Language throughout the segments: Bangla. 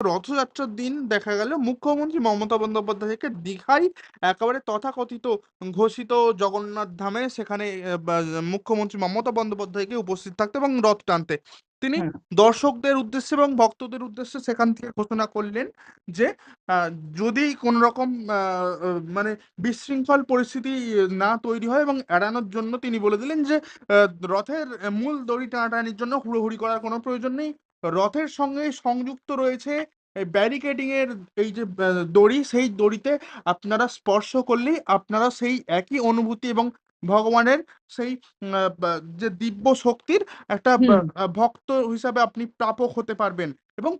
রথযাত্রার দিন দেখা গেল মুখ্যমন্ত্রী মমতা বন্দ্যোপাধ্যায়কে দীঘায় একেবারে তথাকথিত ঘোষিত জগন্নাথ ধামে সেখানে মুখ্যমন্ত্রী মমতা বন্দ্যোপাধ্যায়কে উপস্থিত থাকতে এবং রথ টানতে। তিনি দর্শকদের উদ্দেশ্যে এবং ভক্তদের উদ্দেশ্যে সেখান থেকে ঘোষণা করলেন যে আহ, যদি কোন রকম মানে বিশৃঙ্খল পরিস্থিতি না তৈরি হয় এবং এড়ানোর জন্য তিনি বলে দিলেন যে আহ, রথের মূল দড়ি টানাটানির জন্য হুড়োহুড়ি করার কোনো প্রয়োজন নেই। রথের সঙ্গে সংযুক্ত রয়েছে ব্যারিকেডিং এর এই যে দড়ি সেই দড়িতে আপনারা স্পর্শ করলেই আপনারা সেই একই অনুভূতি এবং ভগবানের সেই যে দিব্য শক্তির একটা ভক্ত হিসাবে আপনি প্রাপক হতে পারবেন এবং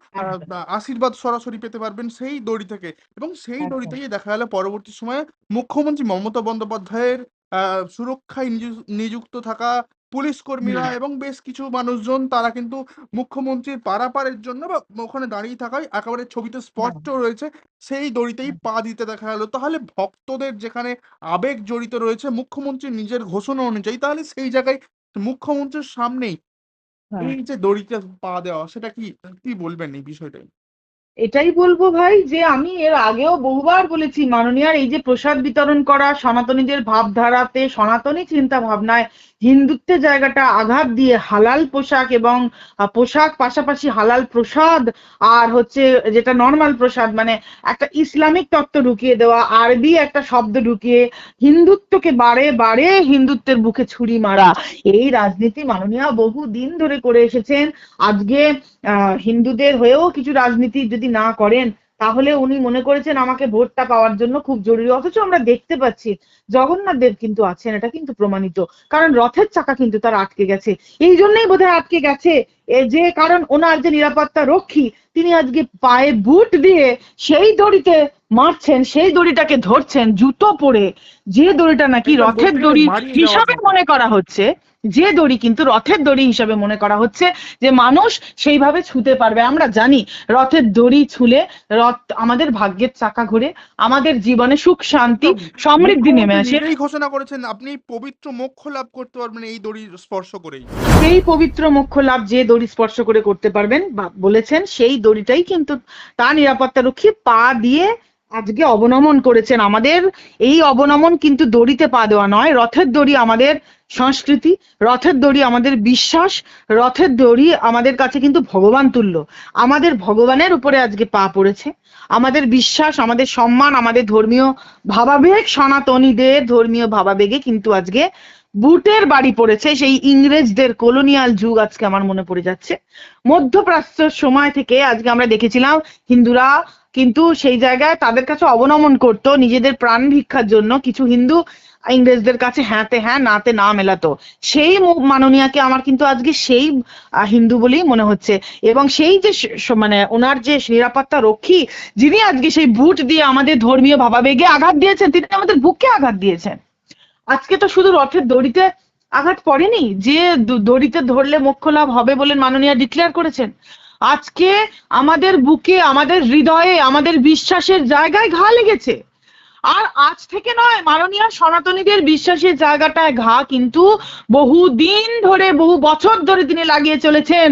আশীর্বাদ সরাসরি পেতে পারবেন সেই দড়ি থেকে এবং সেই দড়ি থেকে দেখা গেল পরবর্তী সময়ে মুখ্যমন্ত্রী মমতা বন্দ্যোপাধ্যায়ের আহ, সুরক্ষায় নিযুক্ত থাকা পুলিশ কর্মীরা এবং বেশ কিছু মানুষজন তারা কিন্তু মুখ্যমন্ত্রীর পারাপারের জন্য বা ওখানে দাঁড়িয়ে থাকায় একেবারে ছবিতে স্পষ্ট রয়েছে সেই দড়িতেই পা দিতে দেখা গেল। তাহলে ভক্তদের যেখানে আবেগ জড়িত রয়েছে মুখ্যমন্ত্রী নিজের ঘোষণা অনুযায়ী তাহলে সেই জায়গায় মুখ্যমন্ত্রীর সামনেই হ্যাঁ। এই যে দড়িতে পা দেওয়া সেটা কি কি বলবেন এই বিষয়টাই? এটাই বলব ভাই যে আমি এর আগেও বহুবার বলেছি, মাননীয়ার এই যে প্রসাদ বিতরণ করা, সনাতনীদের ভাবধারাতে, সনাতনী চিন্তা ভাবনায় হিন্দুত্বের জায়গাটা আঘাত দিয়ে হালাল পোশাক এবং পোশাক পাশাপাশি হালাল প্রসাদ আর হচ্ছে যেটা নর্মাল প্রসাদ মানে একটা ইসলামিক তত্ত্ব ঢুকিয়ে দেওয়া, আরবি একটা শব্দ ঢুকিয়ে হিন্দুত্বকে বারে বারে হিন্দুত্বের বুকে ছুরি মারা। এই রাজনীতি মাননীয়া বহু দিন ধরে করে এসেছেন। আজকে হিন্দুদের হয়েও কিছু রাজনীতি যদি না করেন তাহলে উনি মনে করেছেন আমাকে ভোটটা পাওয়ার জন্য খুব জরুরি। অথচ আমরা দেখতে পাচ্ছি জগন্নাথ দেব কিন্তু আছেন এটা কিন্তু প্রমাণিত। কারণ রথের চাকা কিন্তু তার আটকে গেছে। এই জন্যই বোধহয় আটকে গেছে। যে কারণ ওনার যে নিরাপত্তা রক্ষী তিনি আজকে পায়ে বুট দিয়ে সেই দড়িতে মারছেন সেই দড়িটাকে ধরছেন জুতো পরে। যে দড়িটা নাকি রথের দড়ি হিসাবে মনে করা হচ্ছে যে দড়ি কিন্তু রথের দড়ি হিসাবে মনে করা হচ্ছে যে মানুষ সেইভাবে ছুতে পারবে। আমরা জানি রথের দড়ি ছুলে রথ আমাদের ভাগ্যের চাকা ঘুরে আমাদের জীবনে সুখ শান্তি সমৃদ্ধি নেমে আসে। ঘোষণা করেছেন আপনি পবিত্র মোক্ষ লাভ করতে পারবেন এই দড়ি স্পর্শ করেই। সেই পবিত্র মোক্ষ লাভ যে দড়ি স্পর্শ করে করতে পারবেন বা বলেছেন সেই দড়িটাই কিন্তু তার নিরাপত্তা রক্ষী পা দিয়ে আজকে অবনমন করেছেন। আমাদের এই অবনমন কিন্তু দড়িতে পা দেওয়া নয়, রথের দড়ি আমাদের সংস্কৃতি, রথের দড়ি আমাদের বিশ্বাস, রথের দড়ি আমাদের কাছে কিন্তু ভগবান তুল্য। আমাদের ভগবানের উপরে আজকে পা পড়েছে। আমাদের বিশ্বাস, আমাদের সম্মান, আমাদের ধর্মীয় ভাবাবেগ, সনাতনীদের ধর্মীয় ভাবাবেগে কিন্তু আজকে বুটের বাড়ি পড়েছে, সেই ইংরেজদের কলোনিয়াল যুগ আজকে আমার মনে পড়ে যাচ্ছে। মধ্যপ্রাচ্যের সময় থেকে আজকে আমরা দেখেছিলাম হিন্দুরা কিন্তু সেই জায়গায় তাদের কাছে অবনমন করত, নিজেদের প্রাণ ভিক্ষার জন্য কিছু হিন্দু ইংরেজদের কাছে হ্যাঁতে হ্যাঁ নাতে না মেলাতো। সেই মাননীয়াকে আমার কিন্তু আজকে সেই হিন্দু বলেই মনে হচ্ছে। এবং সেই যে মানে ওনার যে নিরাপত্তা রক্ষী, যিনি আজকে সেই বুট দিয়ে আমাদের ধর্মীয় ভাবাবেগে আঘাত দিয়েছেন, তিনি আমাদের বুকে আঘাত দিয়েছেন। আজকে তো শুধু রথের দড়িতে আঘাত পড়েনি, যে দড়িতে ধরলে মোক্ষ লাভ হবে বলে মাননীয়া ডিক্লেয়ার করেছেন। আজকে আমাদের বুকে, আমাদের হৃদয়ে, আমাদের বিশ্বাসের জায়গায় ঘা লেগেছে। আর আজ থেকে নয়, মাননীয় সনাতনীদের বিশ্বাসের জায়গাটায় ঘা কিন্তু বহু দিন ধরে, বহু বছর ধরে তিনি লাগিয়ে চলেছেন।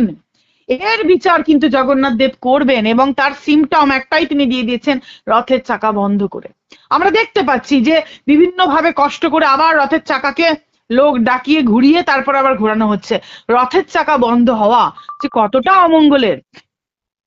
এর বিচার কিন্তু জগন্নাথ দেব করবেন এবং তার সিমটম একটাই তিনি দিয়ে দিয়েছেন, রথের চাকা বন্ধ করে। আমরা দেখতে পাচ্ছি যে বিভিন্ন ভাবে কষ্ট করে আবার রথের চাকাকে লোক ডাকিয়ে ঘুরিয়ে তারপর আবার ঘোরানো হচ্ছে। রথের চাকা বন্ধ হওয়া যে কতটা অমঙ্গলের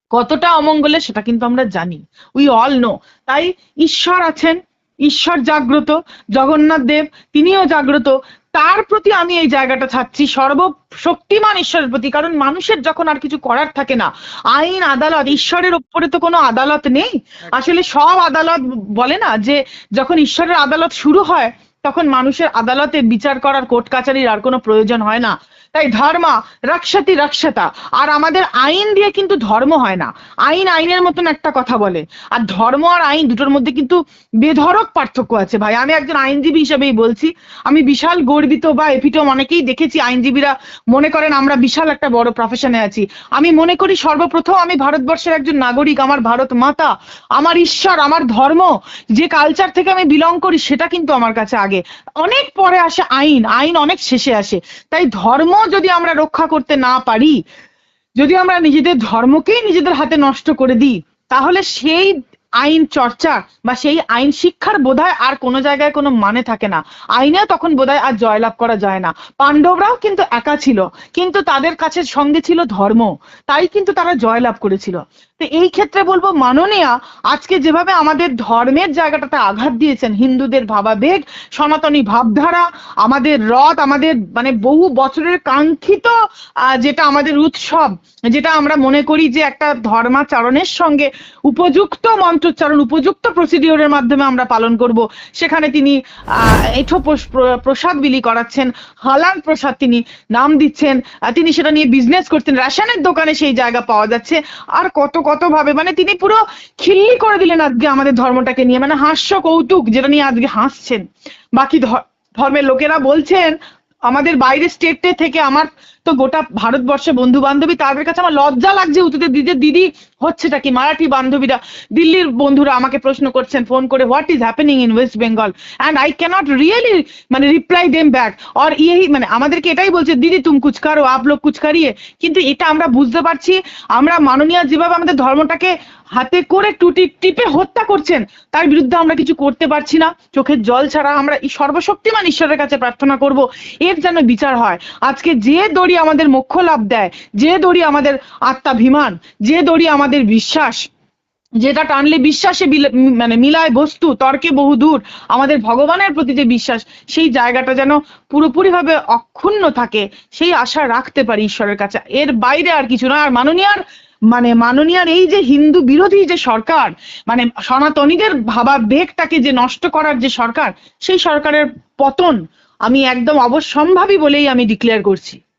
কতটা অমঙ্গলের সেটা কিন্তু আমরা জানি। উই অল নো তাই ঈশ্বর আছেন, ঈশ্বর জাগ্রত, জগন্নাথ দেব তিনিও জাগ্রত। তার প্রতি আমি এই জায়গাটা ছাড়ছি। সর্বশক্তিমান ঈশ্বরের প্রতি কারণ মানুষের যখন আর কিছু করার থাকে না আইন আদালত ঈশ্বরের ওপরে তো কোনো আদালত নেই। আসলে সব আদালত বলে না যে যখন ঈশ্বরের আদালত শুরু হয় তখন মানুষের আদালতে বিচার করার কোর্ট কাচারির আর কোনো প্রয়োজন হয় না। তাই ধর্মা রক্ষাতি রক্ষতা আর আমাদের আইন দিয়ে কিন্তু ধর্ম হয় না। আইন আইনের মতন একটা কথা বলে। আর ধর্ম আর আইন দুটোর মধ্যে কিন্তু বেধরক পার্থক্য আছে ভাই। আমি একজন আইনজীবী হিসেবেই বলছি। আমি বিশাল গর্বিত বা এপিটম অনেকেই দেখেছি। আইনজীবীরা মনে করেন আমরা বিশাল একটা বড় প্রফেশনে আছি। আমি মনে করি সর্বপ্রথম আমি ভারতবর্ষের একজন নাগরিক, আমার ভারত মাতা, আমার ঈশ্বর, আমার ধর্ম, যে কালচার থেকে আমি বিলং করি সেটা কিন্তু আমার কাছে আগে অনেক পরে আসে আইন আইন অনেক শেষে আসে। তাই ধর্ম যদি আমরা রক্ষা করতে না পারি, যদি আমরা নিজেদের ধর্মকেই নিজেদের হাতে নষ্ট করে দিই, তাহলে সেই আইন চর্চা বা সেই আইন শিক্ষার বোধহয় আর কোনো জায়গায় কোনো মানে থাকে না। আইনেও তখন বোধহয় আর জয়লাভ করা যায় না। পাণ্ডবরাও কিন্তু একা ছিল, কিন্তু তাদের কাছে সঙ্গে ছিল ধর্ম, তাই কিন্তু তারা জয়লাভ করেছিল। তো এই ক্ষেত্রে বলব, মাননীয়া আজকে যেভাবে আমাদের ধর্মের জায়গাটাতে আঘাত দিয়েছেন, হিন্দুদের ভাবাবেগ, সনাতনী ভাবধারা, আমাদের রথ, আমাদের মানে বহু বছরের কাঙ্ক্ষিত যেটা আমাদের উৎসব, যেটা আমরা মনে করি যে একটা ধর্মাচরণের সঙ্গে উপযুক্ত মন্ত্রোচ্চারণ উপযুক্ত প্রসিডিওরের মাধ্যমে আমরা পালন করব। সেখানে তিনি এঁঠো প্রসাদ বিলি করাচ্ছেন, হালাল প্রসাদ তিনি নাম দিচ্ছেন তিনি সেটা নিয়ে বিজনেস করছেন, রেশনের দোকানে সেই জায়গা পাওয়া যাচ্ছে। আর কত কত ভাবে মানে তিনি পুরো খিল্লি করে দিলেন আজকে আমাদের ধর্মটাকে নিয়ে মানে হাস্য কৌতুক যেটা নিয়ে আজকে হাসছেন। বাকি ধর্মের লোকেরা বলছেন, আমাদের বাইরে স্টেটে থেকে আমার তো গোটা ভারতবর্ষে বন্ধু বান্ধবী তাদের কাছে আমার লজ্জা লাগছে উত্তরে দিদি দিদি হচ্ছেটা কি? মারাঠি বান্ধবীরা। দিল্লির বন্ধুরা আমাকে প্রশ্ন করছেন ফোন করে what is happening in West Bengal and I can't really মানে রিপ্লাই দেম ব্যাক অর ইয়েই মানে আমাদেরকে এটাই বলছে, দিদি, তুম কুছ কারও আপ লোক কুছ কারিয়ে কিন্তু এটা আমরা বুঝতে পারছি, আমরা মাননীয় যেভাবে আমাদের ধর্মটাকে হাতে করে টুটি, টিপে হত্যা করছেন, তার বিরুদ্ধে আমরা কিছু করতে পারছি না। চোখের জল ছাড়া আমরা সর্বশক্তিমান ঈশ্বরের কাছে প্রার্থনা করব, এর যেন বিচার হয়। আজকে যে দড়ি আমাদের মোক্ষ লাভ দেয়, যে দড়ি আমাদের আত্মাভিমান, যে দড়ি আমাদের বিশ্বাস, যেটা টানলে বিশ্বাসে মানে মিলায় বস্তু, তর্কে বহু দূর, আমাদের ভগবানের প্রতি যে বিশ্বাস, সেই জায়গাটা যেন পুরোপুরিভাবে অক্ষুণ্ণ থাকে, সেই আশা রাখতে পারি ঈশ্বরের কাছে। এর বাইরে আর কিছু নয়, আর মাননীয়ার মানে মাননীয়ার এই যে হিন্দু বিরোধী যে সরকার মানে সনাতনীদের ভাবাবেগটাকে যে নষ্ট করার যে সরকার, সেই সরকারের পতন আমি একদম অবশ্যম্ভাবী বলেই আমি ডিক্লেয়ার করছি।